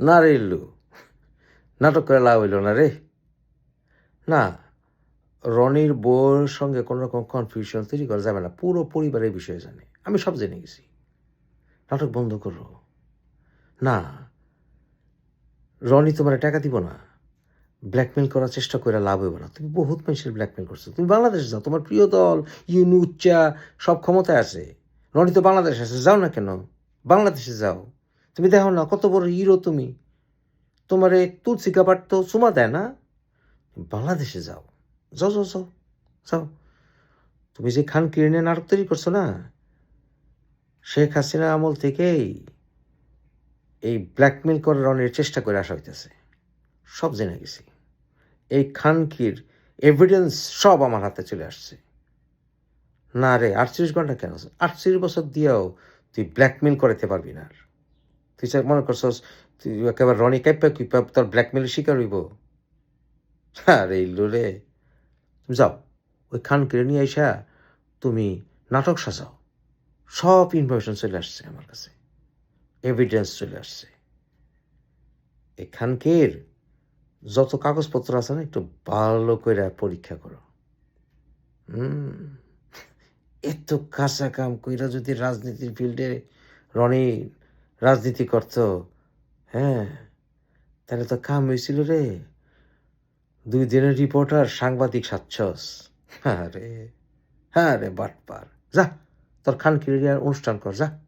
না রে ইল্লু। নাটক করে লাভ হইল না রে। না, রনির বউয়ের সঙ্গে কোনো রকম কনফিউশন তৈরি করা যাবে না। পুরো পরিবারের বিষয়ে জানে। আমি সব জেনে গেছি। নাটক বন্ধ করো। না, রনি তোমার টাকা দিব না। ব্ল্যাকমেল করার চেষ্টা করে লাভ হইব না। তুমি বহুত মানুষের ব্ল্যাকমেল করছ। তুমি বাংলাদেশে যাও। তোমার প্রিয় দল, ইউনু, উচ্চা, সব ক্ষমতায় আছে। রনি তো বাংলাদেশে আছে। যাও না কেন? বাংলাদেশে যাও। তুমি দেখো না, কত বড় হিরো তুমি। তোমার তুলসী কাপাট তো চুমা দেয় না। বাংলাদেশে যাও। যাও যাও যাও যাও। তুমি যে খান কিরণে নাটক তৈরি করছ না? শেখ হাসিনা আমল থেকেই এই ব্ল্যাকমেল করার রনের চেষ্টা করে আসা হইতেছে। সব জেনে গেছি। এই খানকির এভিডেন্স সব আমার হাতে চলে আসছে। না রে, আটচল্লিশ ঘণ্টা কেন? আটচল্লিশ বছর দিয়েও তুই ব্ল্যাকমেল করাতে পারবি না আর। তুই স্যার মনে করছস তুই একেবারে রনি কাইপা কুইপা তোর ব্ল্যাকমেলের শিকার হইব আরে ইল্লু রে তুমি যাও ওই খানকে নিয়ে আইসা তুমি নাটক সাজাও সব ইনফরমেশন চলে আসছে আমার কাছে এভিডেন্স চলে আসছে এই যত কাগজপত্র আছে না একটু ভালো করে পরীক্ষা করো হুম এত কাঁচা কাম কইরা যদি রাজনীতির ফিল্ডে রনি রাজনীতি করত হ্যাঁ। তাহলে তো কাম হয়েছিল রে। দুই দিনের রিপোর্টার সাংবাদিক সাচ্ছস। হ্যাঁ রে হ্যাঁ রে বাটপার। যা, তোর খান কিরিয়ার অনুষ্ঠান কর, যা।